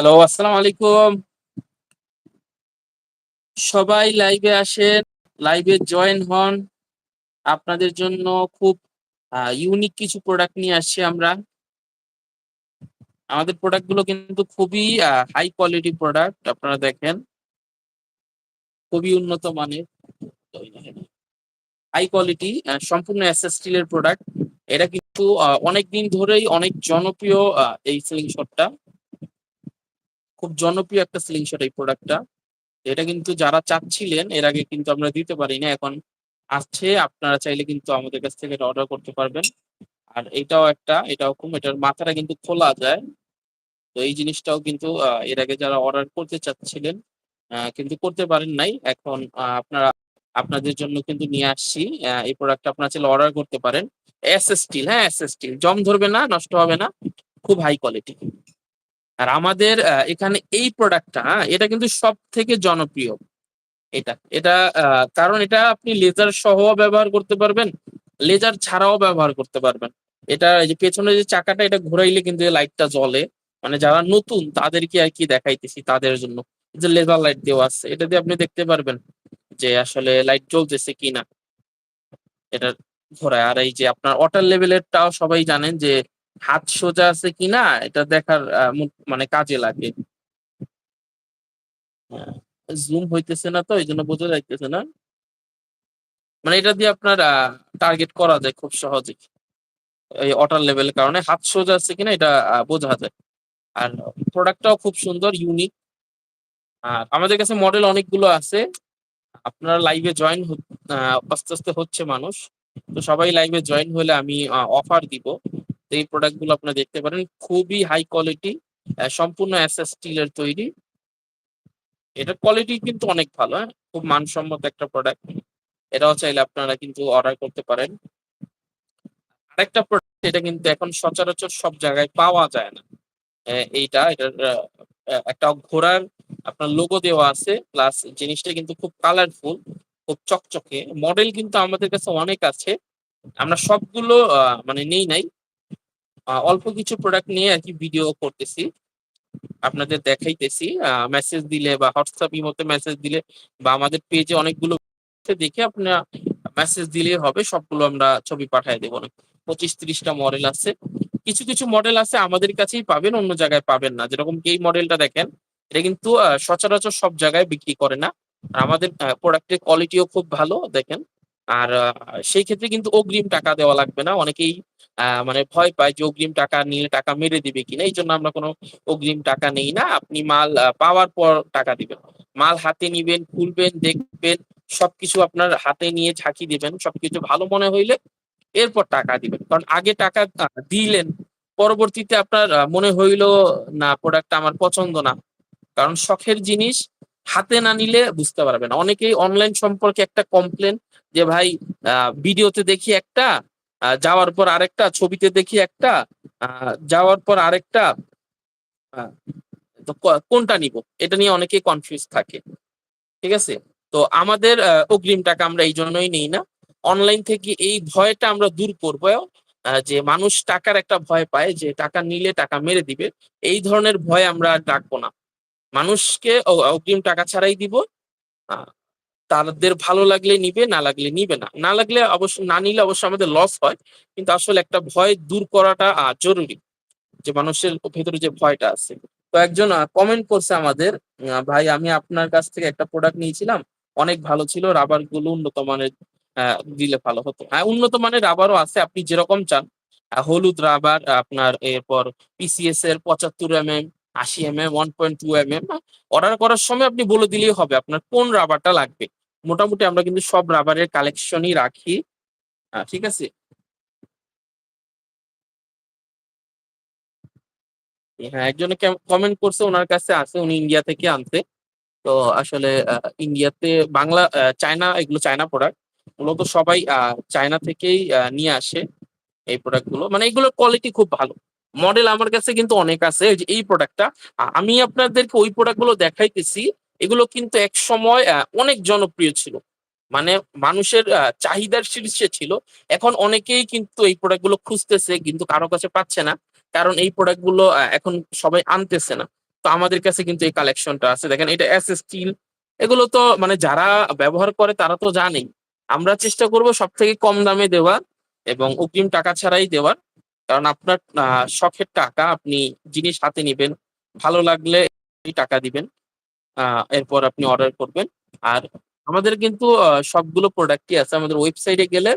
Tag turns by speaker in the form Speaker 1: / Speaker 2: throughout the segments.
Speaker 1: Hello আসসালামু আলাইকুম সবাই লাইভে আসেন লাইভে জয়েন হন। আপনাদের জন্য খুব ইউনিক কিছু প্রোডাক্ট নিয়ে আসছি আমরা। আমাদের প্রোডাক্টগুলো কিন্তু খুবই হাই কোয়ালিটি প্রোডাক্ট আপনারা দেখেন। খুবই উন্নত মানের। হাই কোয়ালিটি সম্পূর্ণ স্টিলের প্রোডাক্ট এটা কিন্তু অনেক দিন ধরেই অনেক জনপ্রিয় এই সিলিং শটটা খুব জনপ্রিয় একটা সিলিং শট এই প্রোডাক্টটা এটা কিন্তু যারা চাচ্ছিলেন, এর আগে কিন্তু আমরা দিতে পারি না এখন আসছে আপনারা চাইলে কিন্তু আমাদের কাছ থেকে এটা অর্ডার করতে পারবেন। আর এটাও একটা, এটাও খুব, এটার মাথাটা কিন্তু খোলা যায়। তো এই জিনিসটাও কিন্তু এর আগে যারা অর্ডার করতে চাচ্ছিলেন কিন্তু করতে পারেন নাই। এখন আপনারা, আপনাদের জন্য কিন্তু নিয়ে আসছি। এই প্রোডাক্টটা আপনারা চাইলে অর্ডার করতে পারেন। এস স্টিল হ্যাঁ এস স্টিল জং ধরবে না, নষ্ট হবে না। খুব হাই কোয়ালিটি আর আমাদের এখানে এই প্রোডাক্টটা এটা কিন্তু সব থেকে জনপ্রিয়। এটা এটা কারণ এটা আপনি লেজার সহ ব্যবহার করতে পারবেন লেজার ছাড়াও ব্যবহার করতে পারবেন। এটা যে পেছনে যে চাকাটা, এটা ঘোরাইলে কিন্তু লাইটটা জ্বলে। মানে যারা নতুন, তাদেরকে আর কি দেখাইতেছি তাদের জন্য। যে লেজার লাইট দেওয়া আছে, এটা দিয়ে আপনি দেখতে পারবেন যে আসলে লাইট জ্বলতেছে কিনা। এটা ঘোরায় আর এই যে আপনার ওয়াটার লেভেলেরটাও সবাই জানেন যে হাত সোজা আছে কিনা, এটা দেখার মানে কাজে লাগে। জুম হইতেছে না তো এই জন্য বোঝা যাইতেছে না। মানে এটা দিয়ে আপনার টার্গেট করা যায় খুব সহজে। এই ওয়াটার লেভেলের কারণে হাত সোজা আছে কিনা, এটা বোঝা যায়। আর প্রোডাক্টটাও খুব সুন্দর ইউনিক আর আমাদের কাছে মডেল অনেকগুলো আছে। আপনারা লাইভে জয়েন আস্তে আস্তে হচ্ছে মানুষ। তো সবাই লাইভে জয়েন হলে আমি অফার দিব। এই প্রোডাক্টগুলো আপনারা দেখতে পারেন। খুবই হাই কোয়ালিটি সম্পূর্ণ এসএস স্টিলের তৈরি। এটার কোয়ালিটি কিন্তু অনেক ভালো হ্যাঁ? খুব মানসম্মত একটা প্রোডাক্ট এটাও চাইলে আপনারা কিন্তু অর্ডার করতে পারেন। আরেকটা প্রোডাক্ট এটা কিন্তু এখন সচরাচর সব জায়গায় পাওয়া যায় না। এইটা, এটার একটা ঘোড়ার আপনার লোগো দেওয়া আছে। প্লাস জিনিসটা কিন্তু খুব কালারফুল খুব চকচকে। মডেল কিন্তু আমাদের কাছে অনেক আছে। আমরা সবগুলো মানে নেই নাই। অল্প কিছু প্রোডাক্ট নিয়ে আর কি ভিডিও করতেছি। আপনাদের দেখাইতেছি। মেসেজ দিলে বা হোয়াটসঅ্যাপ ইমোতে মেসেজ দিলে বা আমাদের পেজে অনেকগুলো দেখে আপনারা মেসেজ দিলে হবে, সবগুলো আমরা ছবি পাঠিয়ে দেবো। না পঁচিশ ত্রিশটা মডেল আছে। কিছু কিছু মডেল আছে আমাদের কাছেই পাবেন, অন্য জায়গায় পাবেন না। যেরকম এই মডেলটা দেখেন, এটা কিন্তু সচরাচর সব জায়গায় বিক্রি করে না। আর আমাদের প্রোডাক্টের কোয়ালিটিও খুব ভালো, দেখেন। আর সেই ক্ষেত্রে কিন্তু অগ্রিম টাকা দেওয়া লাগবে না। অনেকেই মানে ভয় পায় যে অগ্রিম টাকা নিলে টাকা মেরে দিবে কিনা। এই জন্য আমরা কোনো অগ্রিম টাকা নেই না। আপনি মাল পাওয়ার পর টাকা দিবেন। মাল হাতে নিবেন, খুলবেন, দেখবেন, সবকিছু আপনার হাতে নিয়ে ঝাঁকি দিবেন। সবকিছু ভালো মনে হইলে এরপর টাকা দিবেন। কারণ আগে টাকা দিলেন, পরবর্তীতে আপনার মনে হইল, না প্রোডাক্ট আমার পছন্দ না। কারণ শখের জিনিস হাতে না নিলে বুঝতে পারবে না। অনেকেই অনলাইন সম্পর্কে একটা কমপ্লেন যে, ভাই ভিডিওতে দেখি একটা যাওয়ার পর আরেকটা, ছবিতে দেখি একটা যাওয়ার পর আরেকটা কোনটা নিব? এটা নিয়ে অনেকেই কনফিউজ থাকে। ঠিক আছে? তো আমাদের অগ্রিম টাকা আমরা এই জন্যই নেই না। অনলাইন থেকে এই ভয়টা আমরা দূর করব। যে মানুষ টাকার একটা ভয় পায় যে, টাকা নিলে টাকা মেরে দিবে। এই ধরনের ভয় আমরা রাখব না। মানুষকে অগ্রিম টাকা ছাড়াই দিব। তাদের ভালো লাগলে নিবে, না লাগলে নিবে না। না লাগলে অবশ্য, না নিলে অবশ্য আমাদের লস হয়। কিন্তু আসলে একটা ভয় দূর করাটা জরুরি। যে মানুষের ভেতরে যে ভয়টা আছে। তো একজন কমেন্ট করছে আমাদের ভাই, আমি আপনার কাছ থেকে একটা প্রোডাক্ট নিয়েছিলাম। অনেক ভালো ছিল। রাবারগুলো উন্নত মানের দিলে ভালো হতো। হ্যাঁ উন্নত মানের রাবারও আছে। আপনি যেরকম চান। হলুদ রাবার আপনার এরপর পিসিএস এর পঁচাত্তর এম এম আশি M M one point two M M order করার সময় আপনি বলে দিলেই হবে আপনার কোন রাবারটা লাগবে। মোটামুটি আমরা কিন্তু সব রাবারের কালেকশনই রাখি। ঠিক আছে? হ্যাঁ একজনে কমেন্ট করছে, ওনার কাছে আছে, উনি ইন্ডিয়া থেকে আনতে তো আসলে ইন্ডিয়াতে বাংলা চায়না এগুলো চায়না প্রোডাক্ট মূলত সবাই চায়না থেকেই নিয়ে আসে এই প্রোডাক্টগুলো। মানে এগুলোর কোয়ালিটি খুব ভালো। মডেল আমার কাছে কিন্তু অনেক আছে। এই যে, এই প্রোডাক্টটা আমি আপনাদেরকে ওই প্রোডাক্টগুলো দেখাইতেছি। এগুলো কিন্তু এক সময় অনেক জনপ্রিয় ছিল। মানে মানুষের চাহিদার শীর্ষে ছিল। এখন অনেকেই কিন্তু এই প্রোডাক্টগুলো খুঁজতেছে, কিন্তু কারও কাছে পাচ্ছে না। কারণ এই প্রোডাক্টগুলো এখন সবাই আনতেছে না। তো আমাদের কাছে কিন্তু এই কালেকশনটা আছে। দেখেন, এটা এস স্টিল এগুলো তো মানে যারা ব্যবহার করে, তারা তো জানেই। আমরা চেষ্টা করব সব থেকে কম দামে দেওয়ার এবং অগ্রিম টাকা ছাড়াই দেওয়ার। কারণ আপনার শখের টাকা আপনি জিনিস হাতে নিবেন ভালো লাগলে টাকা দিবেন আহ, এরপর আপনি অর্ডার করবেন। আর আমাদের কিন্তু সবগুলো প্রোডাক্টই আছে। আমাদের ওয়েবসাইটে গেলে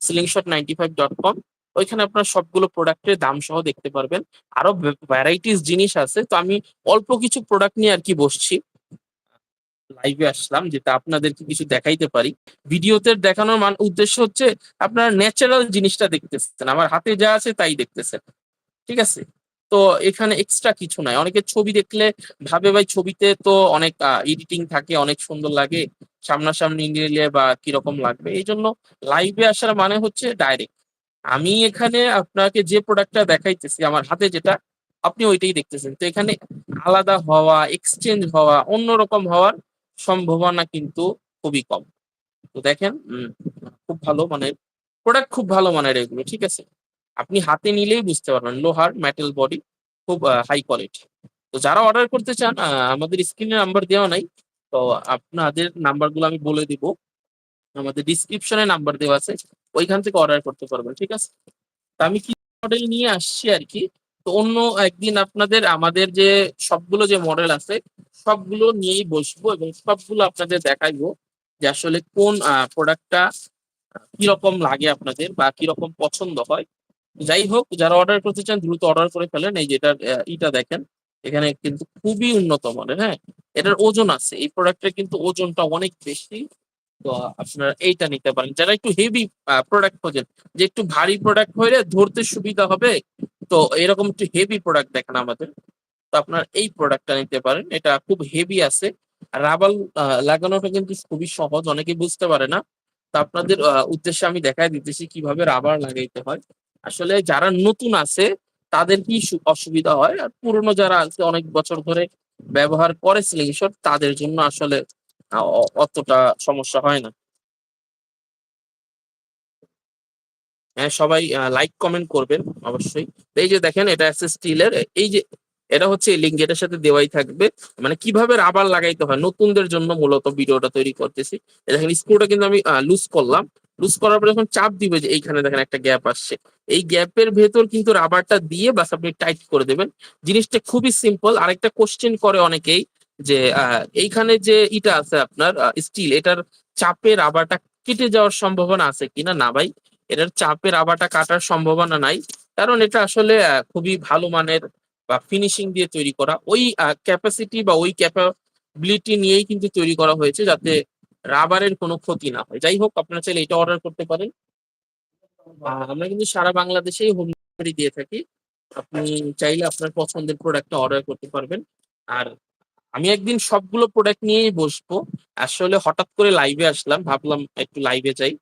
Speaker 1: slingshot ninety five dot com ওইখানে আপনার সবগুলো প্রোডাক্টের দাম সহ দেখতে পারবেন। আরও ভ্যারাইটিস জিনিস আছে। তো আমি অল্প কিছু প্রোডাক্ট নিয়ে আর কি বসছি। লাইভে আসলাম, যেটা আপনাদেরকে কিছু দেখাইতে পারি। ভিডিওতে দেখানোর মান উদ্দেশ্য হচ্ছে, আপনার ন্যাচারাল জিনিসটা দেখতেছেন। আমার হাতে যা আছে তাই দেখতেছেন। ঠিক আছে? তো এখানে এক্সট্রা কিছু নাই। অনেকে ছবি দেখলে ভাবে, ভাই, ছবিতে তো অনেক এডিটিং থাকে, অনেক সুন্দর লাগে, সামনাসামনি নিলে বা কীরকম লাগবে? এই জন্য লাইভে আসার মানে হচ্ছে ডাইরেক্ট আমি এখানে আপনাকে যে প্রোডাক্টটা দেখাইতেছি, আমার হাতে যেটা, আপনি ওইটাই দেখতেছেন। তো এখানে আলাদা হওয়া এক্সচেঞ্জ হওয়া, অন্যরকম হওয়ার সম্ভাবনা কিন্তু খুবই কম। তো দেখেন খুব ভালো মানের প্রোডাক্ট খুব ভালো মানের এগুলো, ঠিক আছে? আপনি হাতে নিলেই বুঝতে পারবেন, লোহার মেটাল বডি খুব হাই কোয়ালিটি তো যারা অর্ডার করতে চান আমাদের স্ক্রিনে নাম্বার দেওয়া নাই, তো আপনাদের নাম্বারগুলো আমি বলে দিব। আমাদের ডিসক্রিপশনে নাম্বার দেওয়া আছে, ওইখান থেকে অর্ডার করতে পারবেন, ঠিক আছে? তো আমি কি মডেল নিয়ে আসছি আর কি? তো অন্য একদিন আপনাদের, আমাদের যে সবগুলো যে মডেল আছে, সবগুলো নিয়েই বসবো এবং সবগুলো আপনাদের দেখাইবো যে আসলে কোন প্রোডাক্টটা কীরকম লাগে আপনাদের বা কীরকম পছন্দ হয়। যাই হোক, যারা অর্ডার করতে চান, দ্রুত অর্ডার করে ফেলেন। এই যেটা ইটা দেখেন, এখানে কিন্তু খুবই উন্নত মানের হ্যাঁ? এটার ওজন আছে। এই প্রোডাক্টের কিন্তু ওজনটা অনেক বেশি। তো আপনারা এইটা নিতে পারেন। যারা একটু হেভি প্রোডাক্ট খোঁজেন, যে একটু ভারী প্রোডাক্ট হইলে ধরতে সুবিধা হবে তো এরকম একটু হেভি প্রোডাক্ট দেখেন আমাদের। তো আপনার এই প্রোডাক্টটা নিতে পারেন, এটা খুব হেভি আছে। রাবার লাগানোটা কিন্তু খুবই সহজ অনেকে বুঝতে পারে না। তো আপনাদের উদ্দেশ্যে আমি দেখাই দিতেছি কীভাবে রাবার লাগাইতে হয়। আসলে যারা নতুন আছে তাদের কি অসুবিধা হয়। আর পুরনো যারা আছে, অনেক বছর ধরে ব্যবহার করে স্লিংশট তাদের জন্য আসলে অতটা সমস্যা হয় না। সবাই লাইক কমেন্ট করবেন অবশ্যই। এই যে দেখেন, এটা আছে স্টিলের, এই যে, এটা হচ্ছে লিঙ্ক এটার সাথে দেওয়াই থাকবে। মানে কীভাবে রাবার লাগাইতে হয়? নতুনদের জন্য মূলত ভিডিওটা তৈরি করতেছি। দেখেন স্ক্রুটা কিন্তু আমি লুজ করলাম। লুজ করার পরে যখন চাপ দিবে যে এইখানে দেখেন একটা গ্যাপ আসছে। এই গ্যাপের ভেতর কিন্তু রাবারটা দিয়ে বাস আপনি টাইট করে দেবেন। জিনিসটা খুবই সিম্পল আরেকটা কোশ্চেন করে অনেকেই যে এইখানে যে ইটা আছে আপনার স্টিল এটার চাপে রাবারটা কেটে যাওয়ার সম্ভাবনা আছে কিনা? না ভাই। এটার চাপের রাবারটা কাটার সম্ভাবনা নাই। কারণ এটা আসলে খুবই ভালো মানের বা ফিনিশিং দিয়ে তৈরি করা। ওই ক্যাপাসিটি বা ওই ক্যাপাবিলিটি নিয়েই কিন্তু তৈরি করা হয়েছে যাতে রাবারের কোনো ক্ষতি না হয়। যাই হোক, আপনারা চাইলে এটা অর্ডার করতে পারেন। আমরা কিন্তু সারা বাংলাদেশেই হোম ডেলিভারি দিয়ে থাকি। আপনি চাইলে আপনার পছন্দের প্রোডাক্টটা অর্ডার করতে পারবেন। আর আমি একদিন সবগুলো প্রোডাক্ট নিয়েই বসবো। আসলে হঠাৎ করে লাইভে আসলাম, ভাবলাম একটু লাইভে যাই।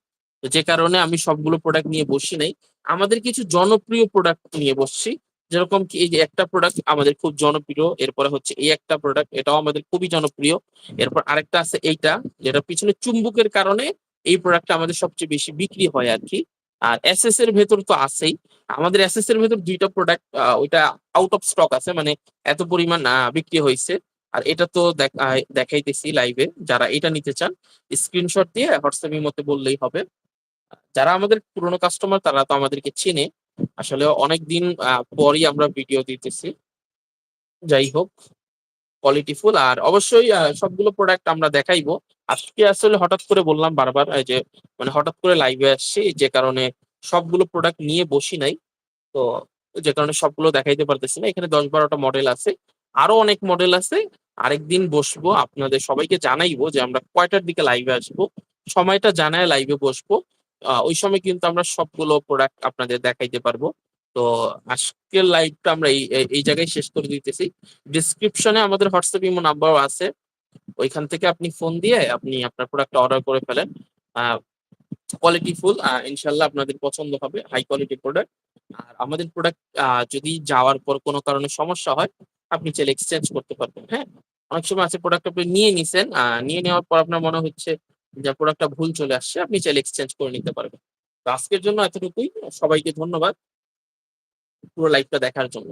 Speaker 1: তো যে কারণে আমি সবগুলো প্রোডাক্ট নিয়ে বসি নাই। আমাদের কিছু জনপ্রিয় প্রোডাক্ট নিয়ে বসছি। যেরকম কি এই যে একটা প্রোডাক্ট আমাদের খুব জনপ্রিয়, এরপরে হচ্ছে এই একটা প্রোডাক্ট এটাও আমাদের খুবই জনপ্রিয়। এরপর আরেকটা আছে এইটা, যেটা পিছনে চুম্বকের কারণে এই প্রোডাক্টটা আমাদের সবচেয়ে বেশি বিক্রি হয় আর কি আর এসএস এর ভেতর তো আছেই। আমাদের এসএস এর ভেতর দুইটা প্রোডাক্ট ওইটা আউট অফ স্টক আছে মানে এত পরিমাণ বিক্রি হয়েছে আর এটা তো দেখ- দেখাইতেছি লাইভে যারা এটা নিতে চান স্ক্রিনশট দিয়ে হোয়াটসঅ্যাপ মতে বললেই হবে। যারা আমাদের পুরনো কাস্টমার তারা তো আমাদেরকে চেনে। আসলে অনেকদিন আহ, পরই আমরা ভিডিও দিতেছি। যাই হোক কোয়ালিটি ফুল আর অবশ্যই সবগুলো প্রোডাক্ট আমরা দেখাইবো। আজকে আসলে হঠাৎ করে বললাম বারবার যে মানে হঠাৎ করে লাইভে আসছি যে কারণে সবগুলো প্রোডাক্ট নিয়ে বসি নাই। তো যে কারণে সবগুলো দেখাইতে পারতেছি না। এখানে দশ বারোটা মডেল আছে আরও অনেক মডেল আছে। আরেকদিন বসবো আপনাদের সবাইকে জানাইবো যে আমরা কয়টার দিকে লাইভে আসব। সময়টা জানায় লাইভে বসবো। ওই সময় কিন্তু আমরা সবগুলো প্রোডাক্ট আপনাদের দেখাইতে পারব। তো আজকের লাইভটা আমরা এই, এই- জায়গায় শেষ করে দিতেছি। ডিসক্রিপশনে আমাদের হোয়াটসঅ্যাপ ইমো নাম্বার আছে। ওইখান থেকে আপনি ফোন দিয়ে আপনি আপনার প্রোডাক্ট অর্ডার করে ফেলেন। কোয়ালিটি ফুল ইনশাল্লাহ আপনাদের পছন্দ হবে। হাই কোয়ালিটি প্রোডাক্ট আর আমাদের প্রোডাক্ট যদি যাওয়ার পর কোনো কারণে সমস্যা হয়, আপনি চাইলে এক্সচেঞ্জ করতে পারবেন হ্যাঁ? অনেক সময় আছে প্রোডাক্ট আপনি নিয়ে নিছেন নিয়ে নেওয়ার পর আপনার মনে হচ্ছে যে প্রোডাক্টটা ভুল চলে আসছে, আপনি চাইলে এক্সচেঞ্জ করে নিতে পারবেন। তো আজকের জন্য এতটুকুই। সবাইকে ধন্যবাদ। পুরো লাইভটা দেখার জন্য।